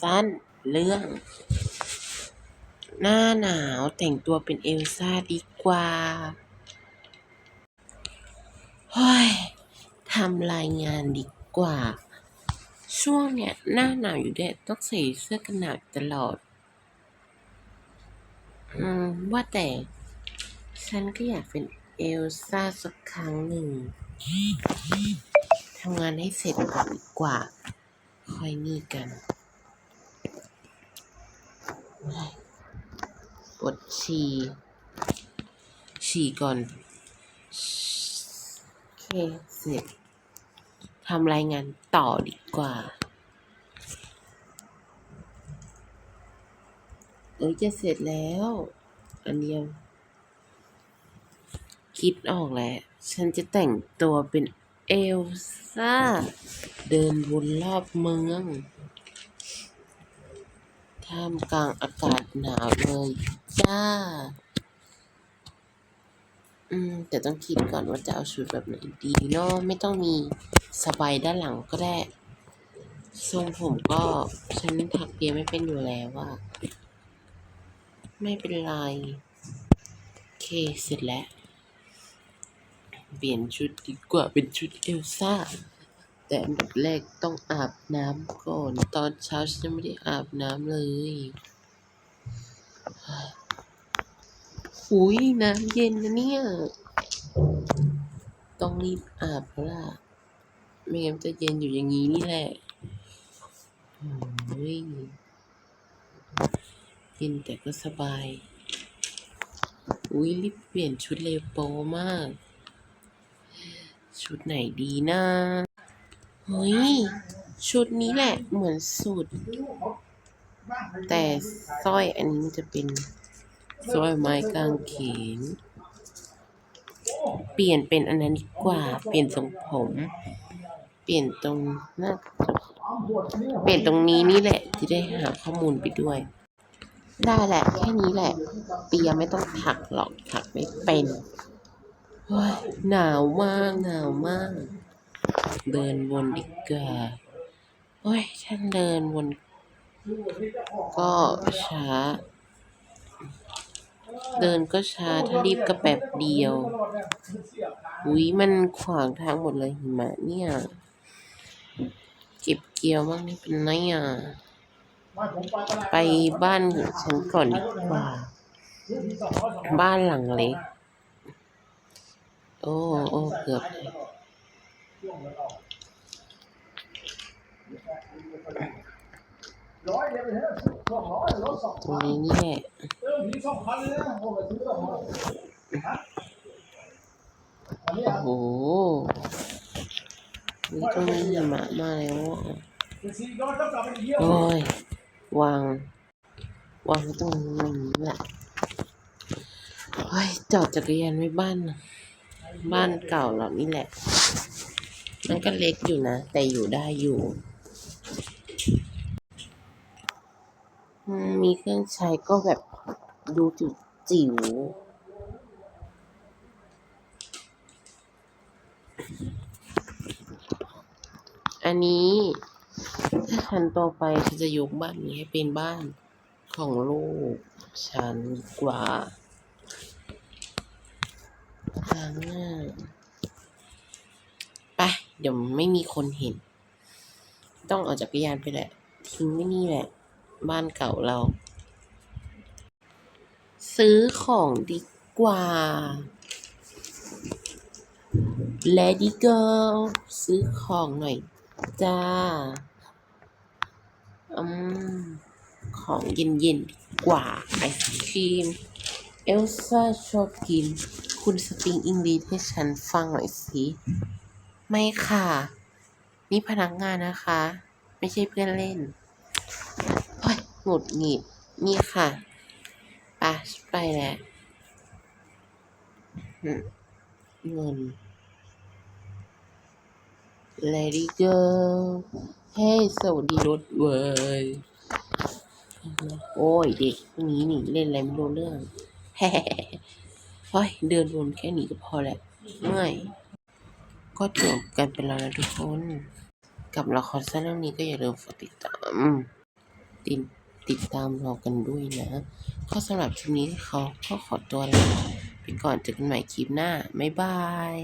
สั้นเรื่อง หน้าหนาวแต่งตัวเป็นเอลซ่าดีกว่าฮ้ยทำรายงานดีกว่า ช่วงเนี้ยหน้าหนาวอยู่แดดต้องใส่เสื้อกันหนาวตลอด อืม ว่าแต่ ฉันก็อยากเป็นเอลซ่าสักครั้งหนึ่งทำงานให้เสร็จก่อนดีกว่า ค่อยนี่กัน ปวดฉี่ฉี่ก่อน โอเค เสร็จทำรายงานต่อดีกว่า เอ้ยจะเสร็จแล้ว อันเดียว คิดออกแล้ว ฉันจะแต่งตัวเป็นเอลซ่า เดินวนรอบเมือง ท่ามกลางอากาศหนาวเลยจ้า อืมแต่ต้องคิดก่อนว่าจะเอาชุดแบบไหนดีเนาะไม่ต้องมีสบายด้านหลังก็ได้ ทรงผมก็ฉันถักเปียไม่เป็นอยู่แล้วว่าไม่เป็นไร โอเค เสร็จแล้ว เปลี่ยนชุดดีกว่าเป็นชุดเอลซ่า แต่อันดับแรกต้องอาบน้ำก่อน ตอนเช้าฉันไม่ได้อาบน้ำเลย อุ้ยน้ำเย็นนะเนี่ย ต้องรีบอาบแล้วล่ะ ไม่งั้นจะเย็นอยู่อย่างนี้นี่แหละโอ้ยเย็นแต่ก็สบาย อุ้ยรีบเปลี่ยนชุดเลยโปมาก ชุดไหนดีนะ เฮ้ย ชุดนี้แหละเหมือนสุดแต่สร้อยอันนี้มันจะเป็นสร้อยไม้กางเขน เปลี่ยนเป็นอันนั้นดีกว่า เปลี่ยนทรงผม เปลี่ยนตรงหน้าเปลี่ยนตรงนี้นี่แหละที่ได้หาข้อมูลไปด้วย ได้แหละแค่นี้แหละ เปียไม่ต้องถักหรอกถักไม่เป็นหนาวมากหนาวมาก เดินวนดีกว่าโอ้ยฉันเดินวนก็ช้า เดินก็ช้าถ้ารีบก็แบบเดียวอุ้ยมันขวางทางหมดเลยหิมะเนี่ย เก็บเกี่ยวบ้างนี่เป็นไงอะไปบ้านฉันก่อนดีกว่า บ้านหลังเล็ก โอ้โอ้เกือบ เลยตรงนี้นี่แหละโอ้โหนี่ตรงนี้หิมะมาแล้วอะโอ้ยวาง วางตรงนี้แหละเฮ้ยจอดจักรยานไว้บ้าน บ้านเก่าเรานี่แหละ มันก็เล็กอยู่นะ แต่อยู่ได้อยู่ มีเครื่องใช้ก็แบบดูจิ๋วจิ๋วอันนี้ถ้าฉันโตไปฉันจะยกบ้านนี้ให้เป็นบ้านของลูก ฉันกว่าทางหน้า เดี๋ยวไม่มีคนเห็น ต้องเอาจักรยานไปแหละ ทิ้งไว้นี่แหละ บ้านเก่าเรา ซื้อของดีกว่า Lady Girl ซื้อของหน่อย จ้า อืม ของเย็นๆดีกว่า ไอศครีม เอลซ่าชอบกิน คุณสปริงอิงลีให้ฉันฟังหน่อยสิ ไม่ค่ะ นี่พนักงานนะคะ ไม่ใช่เพื่อนเล่นโอ้ยหงุดหงิดนี่ค่ะไปไปแล้วเงิน Lady Girl เฮ้สวัสดีรถเว้ยโอ้ยเด็กนี้นี่เล่นอะไรไม่รู้เรื่องแฮ่เฮ้ยเดินวนแค่นี้ก็พอแหละเมื่อย ก็จบกันไปแล้วนะทุกคน กับละครสั้นเรื่องนี้ก็อย่าลืมฝากติดตามติดติดตามเรากันด้วยนะก็สำหรับคลิปนี้เขาก็ขอตัวลาไปก่อนเจอกันใหม่คลิปหน้า บ๊ายบาย